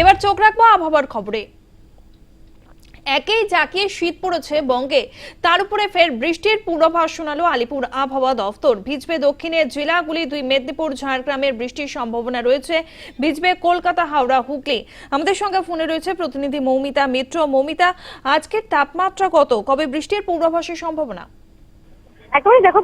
এবার চোখ রাখব আবহাওয়ার খবরে। একেই জাকিয়ে শীত পড়েছে বঙ্গে। তার উপরে ফের বৃষ্টির পূর্বাভাস শোনালো আলিপুর আবহাওয়া দফতর। ভিজবে দক্ষিণের জেলাগুলি দুই মেদিনীপুর ঝাড়গ্রামের বৃষ্টির সম্ভাবনা রয়েছে। ভিজবে কলকাতা হাওড়া হুগলি। আমাদের সঙ্গে ফোনে রয়েছে প্রতিনিধি মৌমিতা মিত্র। মৌমিতা আজকের তাপমাত্রা কত? কবে বৃষ্টির পূর্বাভাসের সম্ভাবনা? একেবারে দেখো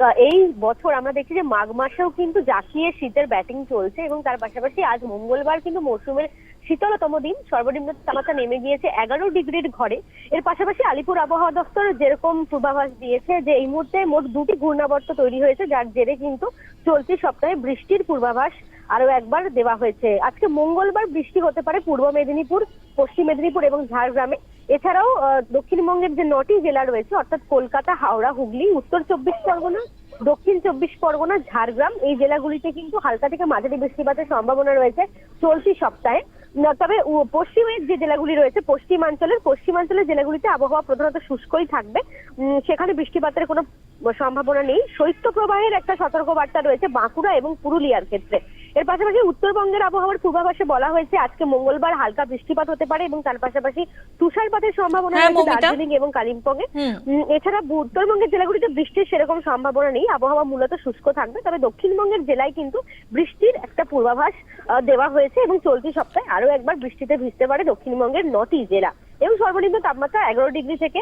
আহ, এই বছর আমরা দেখছি যে মাঘ মাসেও কিন্তু জাকিয়ে শীতের ব্যাটিং চলছে এবং তার পাশাপাশি আজ মঙ্গলবার কিন্তু মৌসুমের শীতলতম দিন। সর্বনিম্ন তাপমাত্রা নেমে গিয়েছে এগারো ডিগ্রির ঘরে। এর পাশাপাশি আলিপুর আবহাওয়া দপ্তর যেরকম পূর্বাভাস দিয়েছে যে, এই মুহূর্তে মোট দুটি ঘূর্ণাবর্ত তৈরি হয়েছে, যার জেরে কিন্তু চলতি সপ্তাহে বৃষ্টির পূর্বাভাস আরও একবার দেওয়া হয়েছে। আজকে মঙ্গলবার বৃষ্টি হতে পারে পূর্ব মেদিনীপুর, পশ্চিম মেদিনীপুর এবং ঝাড়গ্রামে। এছাড়াও দক্ষিণবঙ্গের যে নটি জেলা রয়েছে, অর্থাৎ কলকাতা, হাওড়া, হুগলি, উত্তর চব্বিশ পরগনা, দক্ষিণ চব্বিশ পরগনা, ঝাড়গ্রাম, এই জেলাগুলিতে কিন্তু হালকা থেকে মাঝারি বৃষ্টিপাতের সম্ভাবনা রয়েছে চলতি সপ্তাহে। তবে পশ্চিমের যে জেলাগুলি রয়েছে, পশ্চিমাঞ্চলের পশ্চিমাঞ্চলের জেলাগুলিতে আবহাওয়া প্রধানত শুষ্কই থাকবে। সেখানে বৃষ্টিপাতের কোনো সম্ভাবনা নেই। শৈত্য প্রবাহের একটা সতর্কবার্তা রয়েছে বাঁকুড়া এবং পুরুলিয়ার ক্ষেত্রে। এর পাশাপাশি উত্তরবঙ্গের আবহাওয়ার পূর্বাভাসে বলা হয়েছে আজকে মঙ্গলবার হালকা বৃষ্টিপাত হতে পারে এবং তার পাশাপাশি তুষারপাতের সম্ভাবনা হ্যাঁ, রয়েছে দার্জিলিং এবং কালিম্পং উম, এছাড়া উত্তরবঙ্গের জেলাগুলিতে বৃষ্টির সেরকম সম্ভাবনা নেই আবহাওয়া মূলত শুষ্ক থাকবে তবে দক্ষিণবঙ্গের জেলায় কিন্তু বৃষ্টির একটা পূর্বাভাস দেওয়া হয়েছে এবং চলতি সপ্তাহে আরও একবার বৃষ্টিতে ভিজতে পারে দক্ষিণবঙ্গের নটি জেলা। এবং সর্বনিম্ন তাপমাত্রা এগারো ডিগ্রি থেকে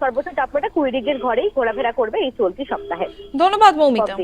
সর্বোচ্চ তাপমাত্রা কুড়ি ডিগ্রির ঘরেই ঘোরাফেরা করবে এই চলতি সপ্তাহে। ধন্যবাদ মৌমিতা।